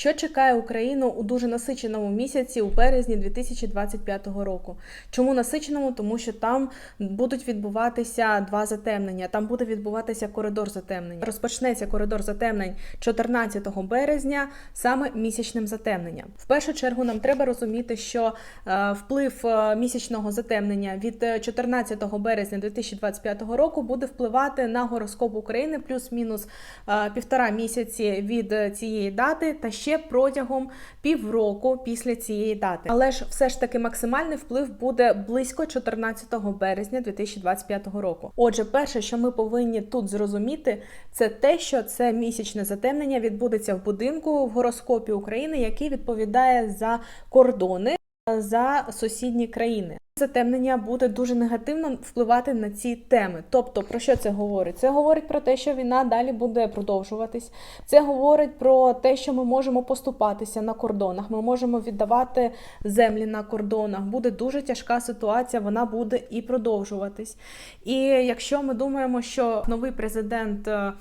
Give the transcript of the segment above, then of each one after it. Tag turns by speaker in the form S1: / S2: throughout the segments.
S1: Що чекає Україну у дуже насиченому місяці у березні 2025 року? Чому насиченому? Тому що там будуть відбуватися два затемнення. Там буде відбуватися коридор затемнення. Розпочнеться коридор затемнень 14 березня, саме місячним затемненням. В першу чергу нам треба розуміти, що е, вплив е, місячного затемнення від е, 14 березня 2025 року буде впливати на гороскоп України плюс-мінус е, півтора місяці від е, цієї дати та ще протягом півроку після цієї дати. Але ж все ж таки максимальний вплив буде близько 14 березня 2025 року. Отже, перше, що ми повинні тут зрозуміти, це те, що це місячне затемнення відбудеться в будинку в гороскопі України, який відповідає за кордони за сусідні країни. Затемнення буде дуже негативно впливати на ці теми. Тобто, про що це говорить? Це говорить про те, що війна далі буде продовжуватись. Це говорить про те, що ми можемо поступатися на кордонах. Ми можемо віддавати землі на кордонах. Буде дуже тяжка ситуація, вона буде і продовжуватись. І якщо ми думаємо, що новий президент. е,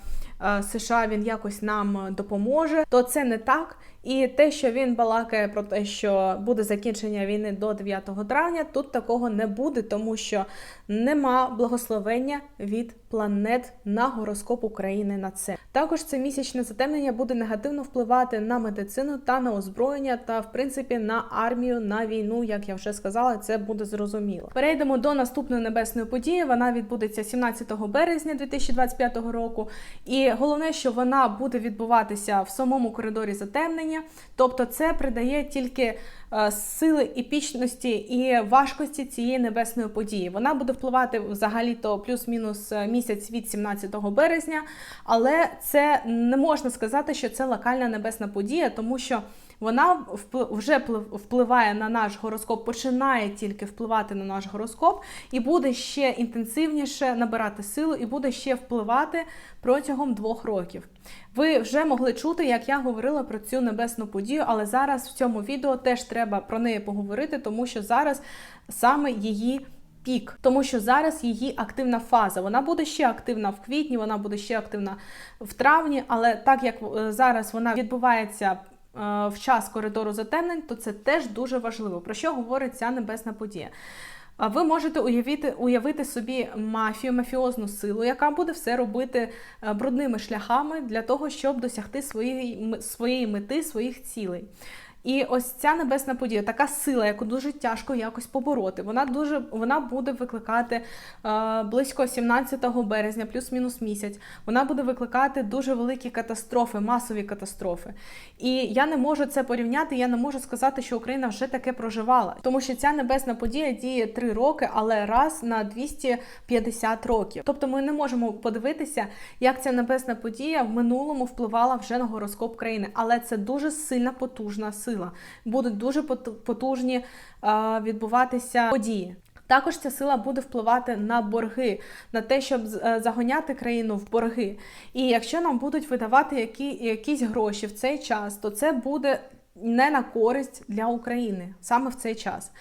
S1: е, США він якось нам допоможе, то це не так. І те, що він балакає про те, що буде закінчення війни до 9 травня, тут такого не буде, тому що нема благословення від планет на гороскоп України на це. Також це місячне затемнення буде негативно впливати на медицину та на озброєння, та в принципі на армію, на війну, як я вже сказала, це буде зрозуміло. Перейдемо до наступної небесної події. Вона відбудеться 17 березня 2025 року. І головне, що вона буде відбуватися в самому коридорі затемнення, тобто це придає тільки е, сили епічності і важкості цієї небесної події. Вона буде впливати взагалі-то плюс-мінус е, місяць від 17 березня, але це не можна сказати, що це локальна небесна подія, тому що. Вона вже впливає на наш гороскоп, починає тільки впливати на наш гороскоп, і буде ще інтенсивніше набирати силу, і буде ще впливати протягом двох років. Ви вже могли чути, як я говорила про цю небесну подію, але зараз в цьому відео теж треба про неї поговорити, тому що зараз саме її. Пік, тому що зараз її активна фаза. Вона буде ще активна в квітні, вона буде ще активна в травні, але так як е, зараз вона відбувається в час коридору затемнень, то це теж дуже важливо. Про що говорить ця небесна подія? Ви можете уявити, уявити собі мафію, мафіозну силу, яка буде все робити е, брудними шляхами для того, щоб досягти своєї, своєї мети, своїх цілей. І ось ця небесна подія, така сила, яку дуже тяжко якось побороти. Вона дуже вона буде викликати е, близько 17 березня, плюс-мінус місяць. Вона буде викликати дуже великі катастрофи, масові катастрофи. І я не можу це порівняти. Я не можу сказати, що Україна вже таке проживала, тому що ця небесна подія діє 3 роки, але раз на 250 років. Тобто ми не можемо подивитися, як ця небесна подія в минулому впливала вже на гороскоп країни. Але це дуже сильна потужна сила. Будуть дуже потужні відбуватися події. Також ця сила буде впливати на борги, на те, щоб е, загоняти країну в борги. І якщо нам будуть видавати які, якісь гроші в цей час, то це буде не на користь для України саме в цей час.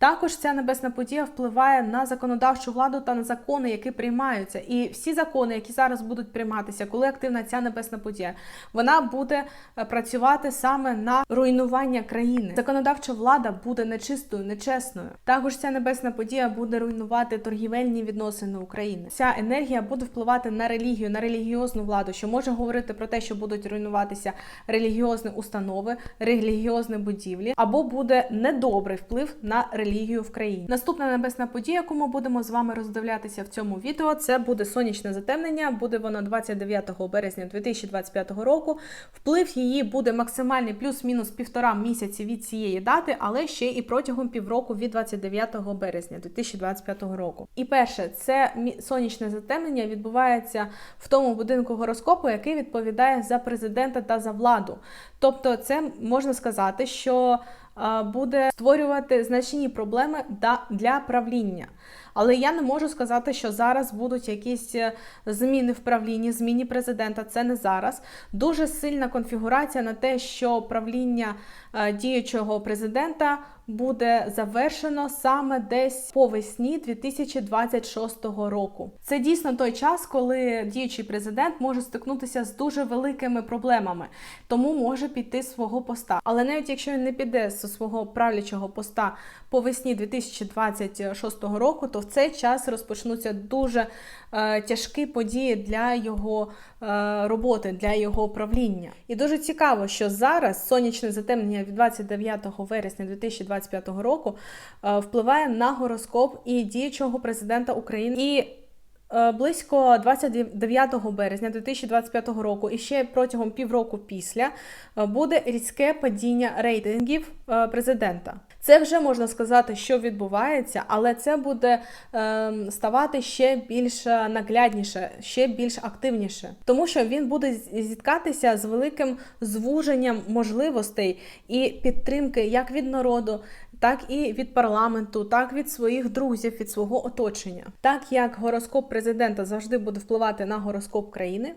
S1: Також ця небесна подія впливає на законодавчу владу та на закони, які приймаються. І всі закони, які зараз будуть прийматися, коли активна ця небесна подія, вона буде е, працювати саме на руйнування країни. Законодавча влада буде нечистою, нечесною. Також ця небесна подія буде руйнувати торгівельні відносини України. Ця енергія буде впливати на релігію, на релігіозну владу, що може говорити про те, що будуть руйнуватися релігіозні установи, релігіозні будівлі, або буде недобрий вплив на релігію в країні. Наступна небесна подія, яку ми будемо з вами роздивлятися в цьому відео, це буде сонячне затемнення. Буде воно 29 березня 2025 року. Вплив її буде максимальний плюс-мінус півтора місяці від цієї дати, але ще і протягом півроку від 29 березня 2025 року. І перше, це сонячне затемнення відбувається в тому будинку гороскопу, який відповідає за президента та за владу. Тобто, це можна сказати, що буде створювати значні проблеми для правління. Але я не можу сказати, що зараз будуть якісь е, зміни в правлінні, зміні президента. Це не зараз. Дуже сильна конфігурація на те, що правління е, діючого президента буде завершено саме десь по весні 2026 року. Це дійсно той час, коли діючий президент може стикнутися з дуже великими проблемами, тому може піти свого поста. Але навіть якщо він не піде з свого правлячого поста по весні 2026 року, то в цей час розпочнуться дуже е, тяжкі події для його е, роботи, для його правління. І дуже цікаво, що зараз сонячне затемнення від 29 вересня 2025 року е, впливає на гороскоп і діючого президента України. І Близько 29 березня 2025 року і ще протягом півроку після е, буде різке падіння рейтингів е, президента. Це вже можна сказати, що відбувається, але це буде е, ставати ще більш наглядніше, ще більш активніше, тому що він буде зіткатися з великим звуженням можливостей і підтримки як від народу, так і від парламенту, так від своїх друзів, від свого оточення. Так як гороскоп президента завжди буде впливати на гороскоп країни,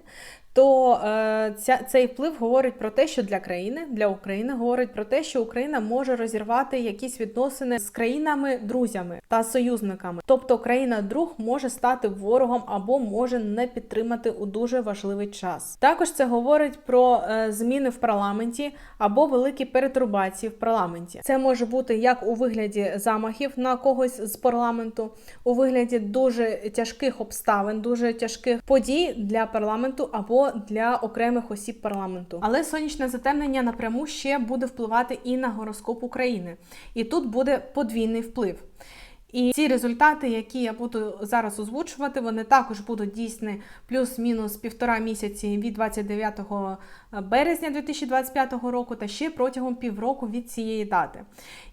S1: то е, ця, цей вплив говорить про те, що для країни, для України говорить про те, що Україна може розірвати якісь відносини з країнами-друзями та союзниками. Тобто країна-друг може стати ворогом або може не підтримати у дуже важливий час. Також це говорить про е, зміни в парламенті або великі перетурбації в парламенті. Це може бути як у вигляді замахів на когось з парламенту, у вигляді дуже тяжких обставин, дуже тяжких подій для парламенту або для окремих осіб парламенту. Але сонячне затемнення напряму ще буде впливати і на гороскоп України. І тут буде подвійний вплив. І ці результати, які я буду зараз озвучувати, вони також будуть дійсні плюс-мінус півтора місяці від 29 березня 2025 року та ще протягом півроку від цієї дати.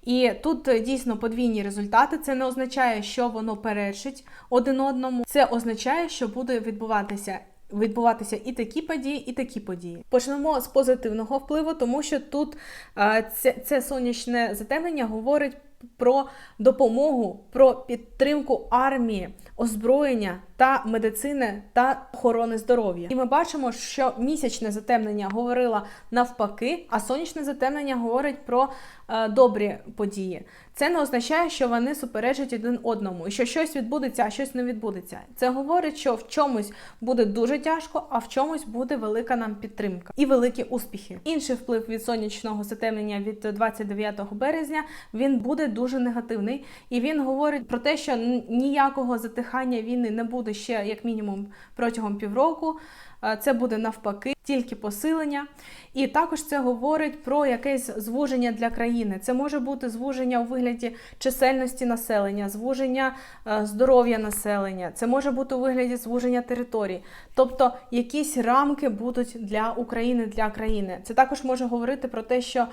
S1: І тут дійсно подвійні результати. Це не означає, що воно перечить один одному. Це означає, що буде відбуватися відбуватися і такі події, і такі події. Почнемо з позитивного впливу, тому що тут е, це, це сонячне затемнення говорить про допомогу, про підтримку армії, озброєння та медицини та охорони здоров'я. І ми бачимо, що місячне затемнення говорило навпаки, а сонячне затемнення говорить про е, добрі події. Це не означає, що вони суперечать один одному, і що щось відбудеться, а щось не відбудеться. Це говорить, що в чомусь буде дуже тяжко, а в чомусь буде велика нам підтримка і великі успіхи. Інший вплив від сонячного затемнення від 29 березня він буде дуже негативний, і він говорить про те, що ніякого затихання війни не буде ще як мінімум протягом півроку. Е, це буде навпаки, тільки посилення. І також це говорить про якесь звуження для країни. Це може бути звуження у вигляді чисельності населення, звуження е, здоров'я населення, це може бути у вигляді звуження територій. Тобто якісь рамки будуть для України, для країни. Це також може говорити про те, що е,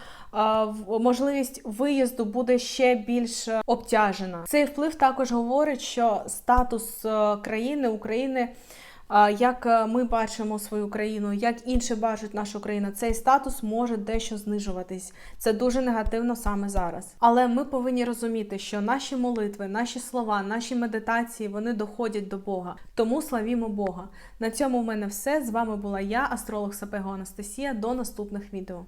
S1: можливість виїзду буде ще більш обтяжена. Цей вплив також говорить, що статус країни України. Як е, ми бачимо свою країну, як інші бачать нашу країну, цей статус може дещо знижуватись. Це дуже негативно саме зараз. Але ми повинні розуміти, що наші молитви, наші слова, наші медитації вони доходять до Бога. Тому славімо Бога. На цьому в мене все. З вами була я, астролог Сапего Анастасія. До наступних відео.